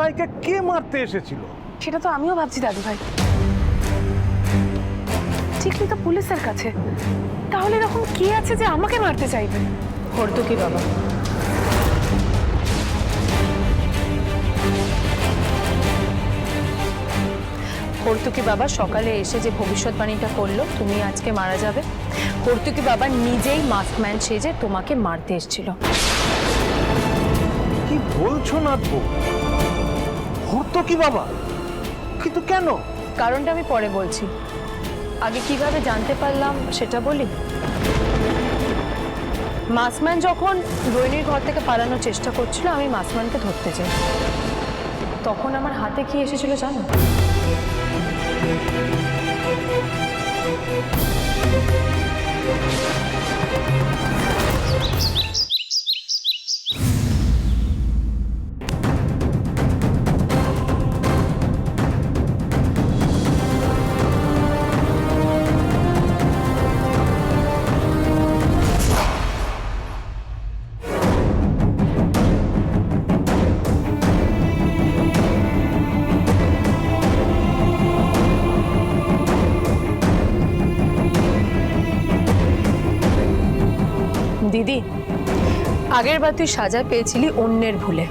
ভাইকে কে মারতে এসেছিল? সেটা তো আমিও ভাবছি দাদু ভাই ঠিকই তো পুলিশের কাছে। তাহলে এরকম কি আছে যে আমাকে মারতে চাইবে? হর্তুকি বাবা। হর্তুকি বাবা সকালে এসে যে ভবিষ্যৎবাণীটা করল তুমি আজকে মারা যাবে। হর্তুকি বাবা নিজেই মাস্কম্যান সেজে তোমাকে মারতে এসেছিল। কি বলছো নাথবু হতো কি বাবা? কিন্তু কেন? কারণটা আমি পরে বলছি। আগে কীভাবে জানতে পারলাম সেটা বলি? মাসম্যান যখন রোহিণীর ঘর থেকে পালানোর চেষ্টা করছিল, আমি মাসম্যানকে ধরতে চাই। তখন আমার হাতে কি এসেছিল জানো? দিদি। আগের বার তুই সাজা পেয়েছিলি অন্যের ভুলে।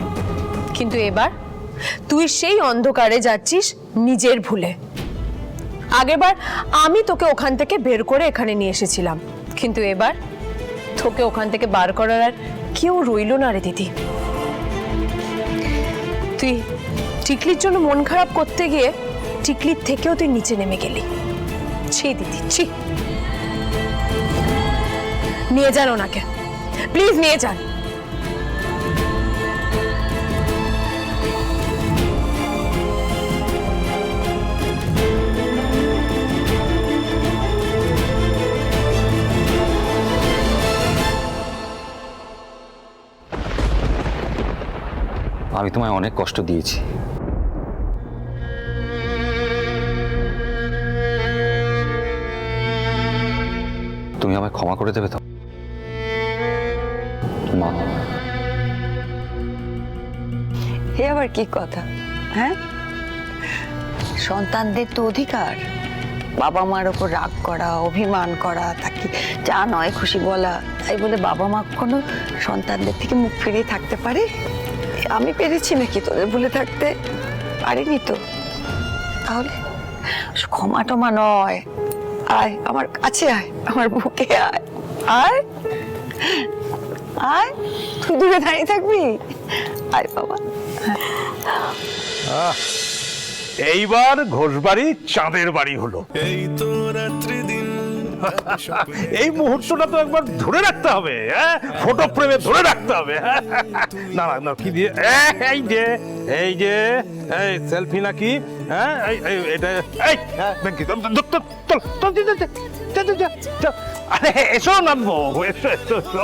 কিন্তু এবার তুই সেই অন্ধকারে যাচ্ছিস নিজের ভুলে। আগেরবার আমি তোকে ওখান থেকে বের করে এখানে নিয়ে এসেছিলাম। কিন্তু এবার তোকে ওখান থেকে বার করার আর কেউ রইল না রে দিদি। তুই টিকলির জন্য মন খারাপ করতে গিয়ে টিকলির থেকেও তুই নিচে নেমে গেলি। ছি দিদি, ছি। নিয়ে যান ওনাকে। প্লিজ নিয়ে যান। আমি তোমায় অনেক কষ্ট দিয়েছি। তুমি আমায় ক্ষমা করে দেবে তো? মা। এ আবার কি কথা হ্যাঁ? সন্তানদের তো অধিকার। বাবা মার ওপর রাগ করা, অভিমান করা, তাকে যা নয় খুশি বলা, তাই বলে বাবা মা কোনো সন্তানদের থেকে মুখ ফিরিয়ে থাকতে পারে? আমি পেরেছি নাকি তোদের ভুলে থাকতে? পারিনি তো। তাহলে ক্ষমা টমা নয়। আয়, আমার কাছে আয়, আমার বুকে আয়। আয়। আয় তুই দূরে দাঁড়িয়ে থাকবি? আর বাবা। এইবার ঘোষবাড়ি চাঁদের বাড়ি হলো। এই তো এই মুহূর্তটা তো একবার ধরে রাখতে হবে হ্যাঁ ফটো প্রেমে ধরে রাখতে হবে না না কি দিয়ে এই যে এই যে এই সেলফি নাকি হ্যাঁ এই এটা এই আরে এসো নামবো এসো এসো এসো